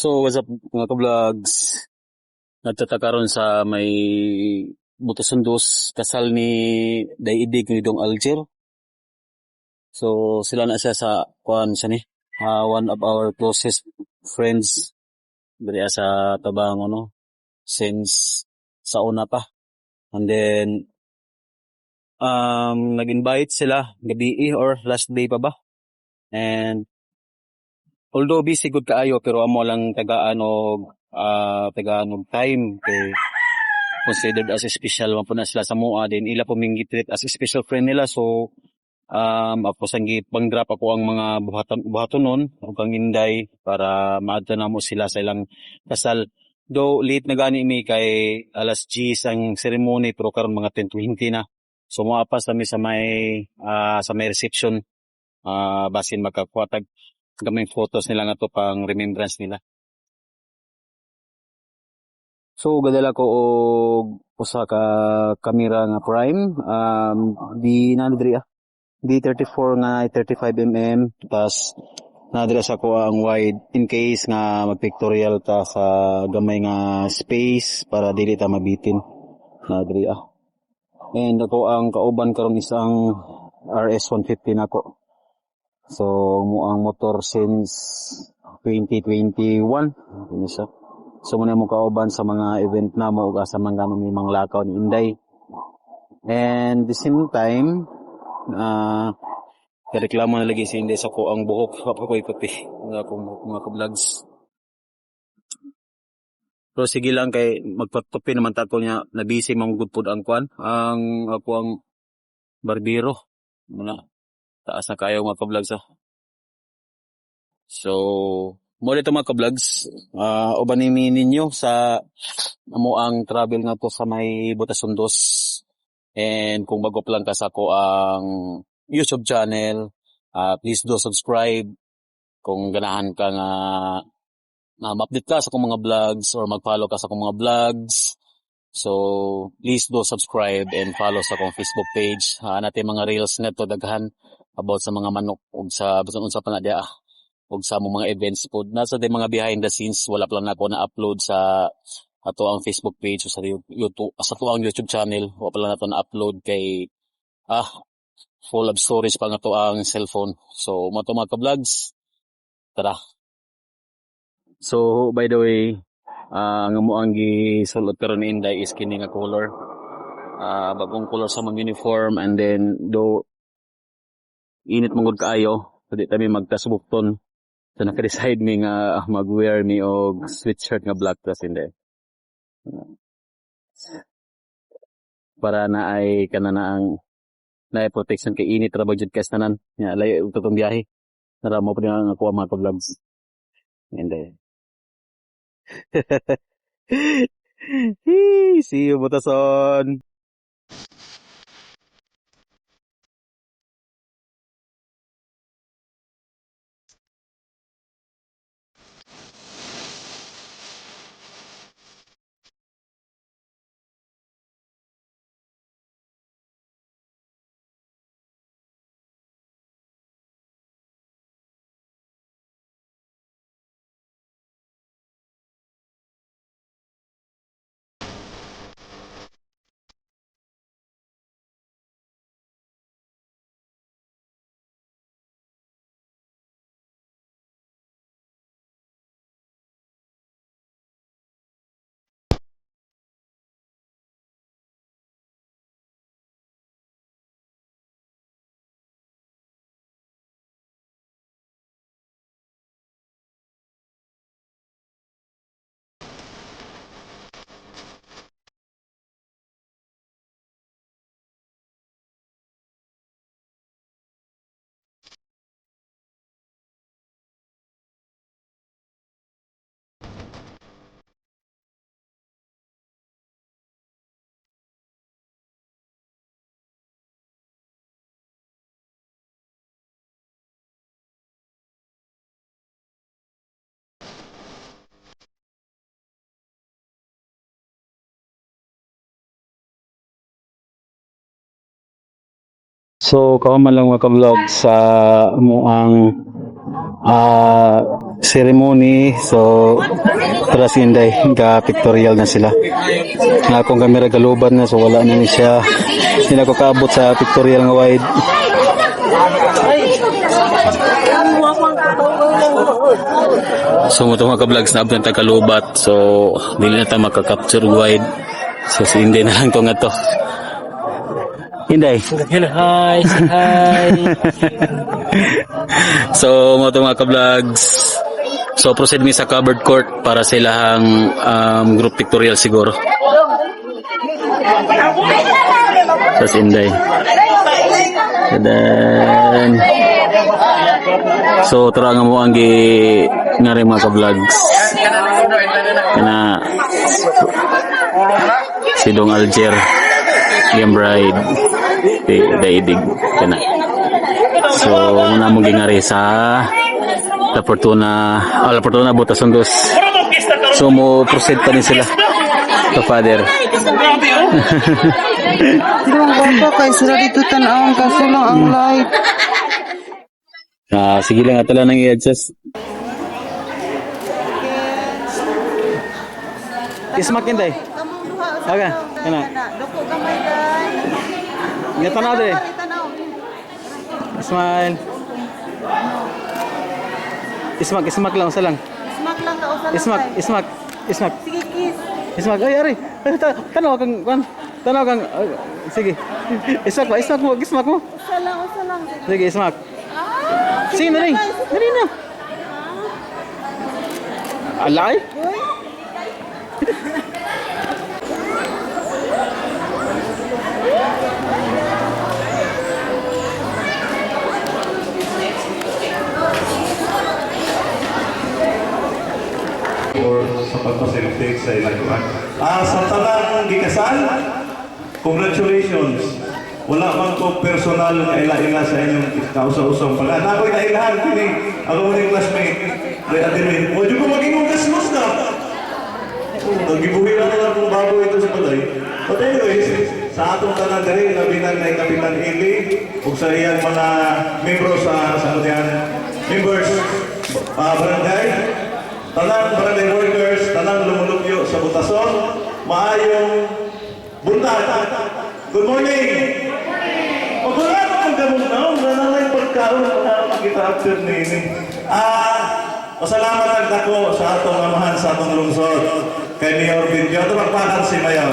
So, what's up mga ka-vlogs? Nagtatakaroon sa may Butosundos kasal ni Daidig ni Dong Alger. So, sila na siya sa kuan siya ni. ah, one of our closest friends diri sa Tabang no since sa una pa. And then um nag-invite sila gabi or last day pa ba? And although busy good kaayo pero amo lang tagaan og ah tagaan og time kay considered as special man po na sila sa mua din ila po ming treat as special friend nila. So um ako sang gipang-drop ako ang mga buhaton buhaton nun ug ang inday para maadto na mo sila sa ilang kasal. Though late na gani mi kay alas 10 ang ceremony pero karon mga 10:20 na. So moapa sa mi sa may ah, sa may reception. Ah basin makakuha tag gamay photos nila nga to pang remembrance nila. So gadala ko og usa ka kamera nga prime um di na diri ah. D34 nga 35 mm tas nadira sa ko ang wide in case nga magpictorial ta sa gamay nga space para dili ta mabitin na diri ah. And ako ang kauban karon isang RS150 nako. So mo ang motor since 2021 ano siya. So muna mo kauban sa mga event na mo asa man may mga lakaw ni Inday. And the same time ah reklamo na lagi si Inday sa ko ang buhok pa ko iputi nga akong mga ka-vlogs. Pero sige lang kay magpatupi naman ta ko niya na busy man gud pud ang kwan ang ako ang barbero muna taas na kayo mga ka-vlogs ah. So, mo dito mga ka-vlogs, ah uban ni ninyo sa amo ang travel nga to sa may Butasundos. And kung bago lang ka sa ko ang YouTube channel, ah please do subscribe. Kung ganahan ka nga na ma-update ka sa akong mga vlogs or mag-follow ka sa akong mga vlogs. So, please do subscribe and follow sa akong Facebook page. Uh, natin mga reels na to daghan about sa mga manok ug sa bisan unsa pa na dia ah, ug sa among mga events po. Nasa din mga behind the scenes wala pa lang na ako na-upload sa ato ang Facebook page o sa YouTube sa to ang YouTube channel wala pa lang nato na-upload kay ah full of storage pa nga to ang cellphone. So, mo to mga ka-vlogs. Tara. So, by the way, ah ang mo ang gisulod karon ni Inday is kini nga color. Ah bagong color sa mga uniform and then do init mangod kaayo so di kami magtasbukton so naka-decide mi nga mag-wear mi og sweatshirt nga black tas hindi. Para na ay kana na ang na protection kay init ra jud kas tanan nya layo ug tutong biyahe. Nara mo pa nga ako mga vlogs hindi. See you, Butason! So, kauman lang mga ka-vlog sa mo ang ah ceremony. So para si Inday ga pictorial na sila. Nga akong kamera galuban na so wala na ni siya. Hindi ako kaabot sa pictorial nga wide. So mo mga ka-vlogs na abdan kalubat so dili na tayo makaka-capture wide. So si Inday na lang to nga to Inday Hello, hi, hi. So, mo to mga ka-vlogs. So, proceed mi sa covered court para sa ilahang um, group pictorial siguro. Sa Sinday. And then, so, tara nga mo ang gi nga rin mga ka-vlogs. Kana, si Dong Alger, Game Bride, di, daidig, kana. So, muna mong gingari sa La Fortuna, ah, La Fortuna Botasundos. So, mo proceed pa rin sila sa father. Yung bata kay sila dito tanawang kaso ang light. Ah, sige lang atala nang i-adjust. Ismak day. Kamong duha sa Aga, kana. day. Nga tanaw. Tanaw. Smile. Ismak, ismak lang, usa lang. Smack lang ka usa lang. Ismak, ismak, ismak. Sige kiss. Ismak, ay, ari. Tanaw kang. Tanaw kang, ah, sige. Ismak ba, ismak mo, ismak mo. Usa lang, usa lang. Sige, ismak. Sige, nari. Nari na. Alay? Uy, or sa pagpasalitig sa ilang iwan. Ah, sa tanang gikasal, congratulations. Wala man ko personal nga ila-ila sa inyong kausa-usong pala. Na ako'y nailahan kini. Ako yung classmate. Ray Adelin. O, di ko maging ugas-mas na. Nagibuhi na lang kung bago ito sa patay. But anyways, sa atong tanan diri labinan na Kapitan Ili ug sa iyang mga membro sa sa diyan, members uh, barangay tanang barangay workers tanang lumulupyo sa butason maayong buntag good morning o wala ka ang gamot na wala na lang pagkaon na kita after ni ini ah Pasalamat ang dako sa atong amahan sa atong lungsod kay Mayor Video. Ito magpakan si Mayor.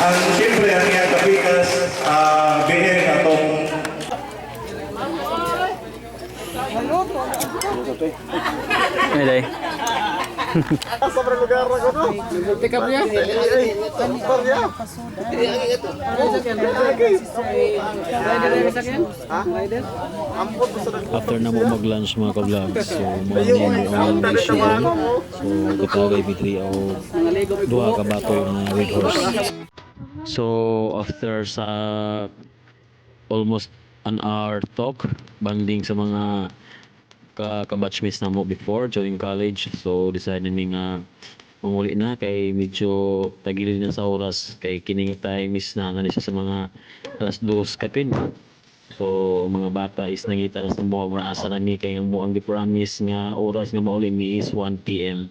Ang siyempre ang iyang kapikas, uh, bihin atong Ay, day. After na mo mag-lunch mga ka-vlogs, so mga din ang issue So, katagay bitri o duha ka bato na red horse. So, after sa almost an hour talk, banding sa mga ka kabatchmates na mo before during college. So, decide namin nga mamuli na kay medyo tagilid na sa oras kay kining time is na na siya sa mga alas 2 kapin. So, mga bata is nangita na sa mga asa na ni kay ang buang promise nga oras nga mauli ni is 1 p.m.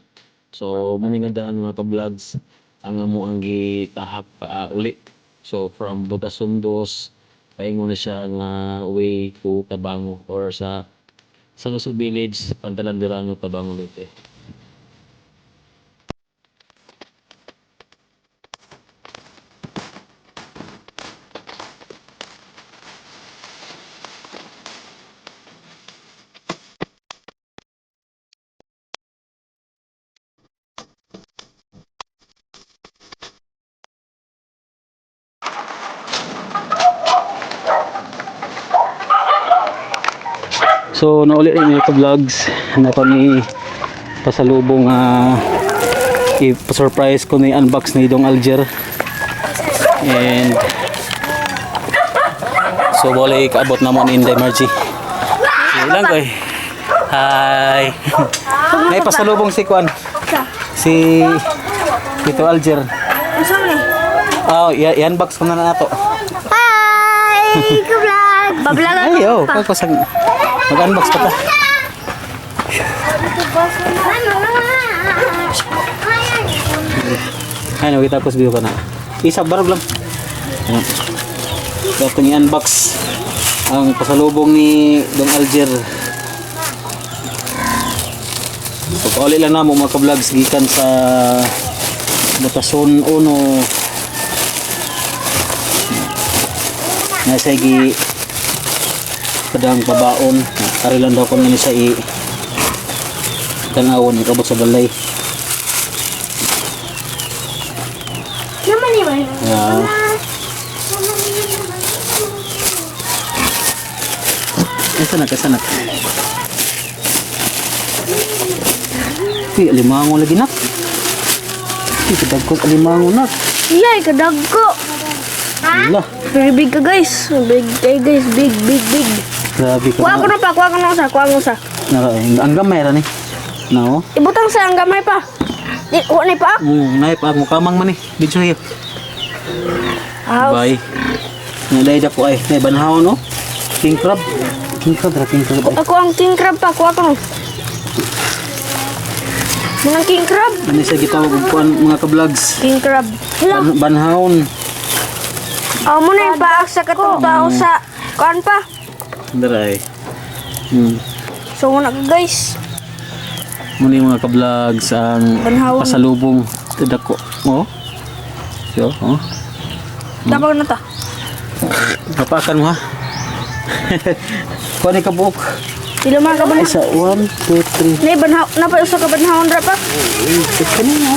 So, maningandaan mga ka-vlogs ang amo ang gitahak pa uli. So, from Botasundos, paingon na siya nga way to Tabango or sa sa Lusog Village, Pantalandirano, Tabango Leyte. So naulit rin yung vlogs na ko ni pasalubong uh, i-surprise ko ni unbox ni Dong Alger. And so boleh kaabot na mo ni Inday Margie. Ilang ko eh. Hi. May pasalubong si Kwan. Si Tito Alger. Oh i-unbox ko na na nato. Hi! Ka-vlog! Bablagan ay oh Mag-unbox ka pa. Ayan, huwag tapos video ka na. Isa, barog lang. Ayan. Ito ni unbox ang pasalubong ni Dong Alger. Pag-uli lang na mo mga ka-vlogs gikan sa Butason 1. Nasa gi padang pabaon ari lang daw ko na sa i tanawon ikabot sa balay Naman naman. yeah. Kasanak, kasanak. Uy, alimango lagi nak. Uy, kadagkot alimango nak. Yay, kadagko. Wala. Very big ka guys. Big kay guys. Big, big, big. Grabe ka Kuha ko na. pa. Kuha ko na sa. Kuha ko sa. Nara, ang gamay ra ni. No? Ibutang sa ang gamay pa. Di, kuha na pa. Mm, naip ako kamang man eh. Dito siya. Aw. Bye. Nalay da ko ay. Nay banhaw no? King crab. King crab ra king crab. Ako ang king crab pa. Kuha ko. Mga king crab. Ano sa gitawag og kuan mga ka-vlogs. King crab. Ban banhawon. Aw mo na yung paak sa katong tao sa kuan pa. Daray. Hmm. So muna ka guys. Muna yung mga ang Banhawon. pasalubong. Tidako. Oh. So, oh. Dapat na ta. Papakan mo ha. Kuha ni kabuok. Pila mga kabanhaw. Isa, one, two, three. Nay banhaw. Napa usa ka banhawon ra pa. Ito na ha.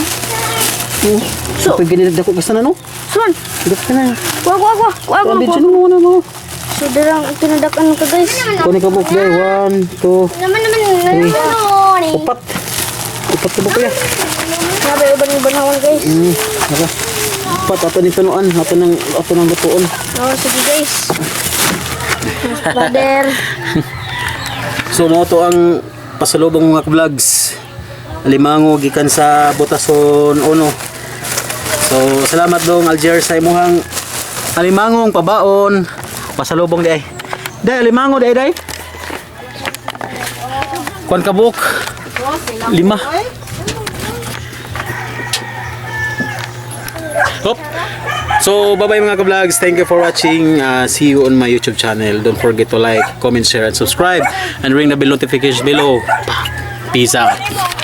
Oh. So- pag ginilid ako kasi na no? Son. Ito ka na. Kuha kuha kuha. Kuha ko Kuha na dito kuha. So dirang tinadakan ka guys. Kuha ni kabuok day. One, two, Naman naman three. naman. Upat. Upat kabuok ya. Sabi uban ng banhawan guys. Hmm. Naka. Upat. Ato ni tunuan. Ato ng, ato ng lutuon. Oh, sige guys. Brother. So mo to ang pasalubong mga vlogs. Alimango gikan sa Butason Uno. So salamat dong Alger sa imuhang alimangong pabaon pasalubong di ay. Day alimango day day. Kuan kabuk. Lima. Hop. So, bye-bye mga ka-vlogs. Thank you for watching. Uh, see you on my YouTube channel. Don't forget to like, comment, share, and subscribe. And ring the bell notification below. Peace out.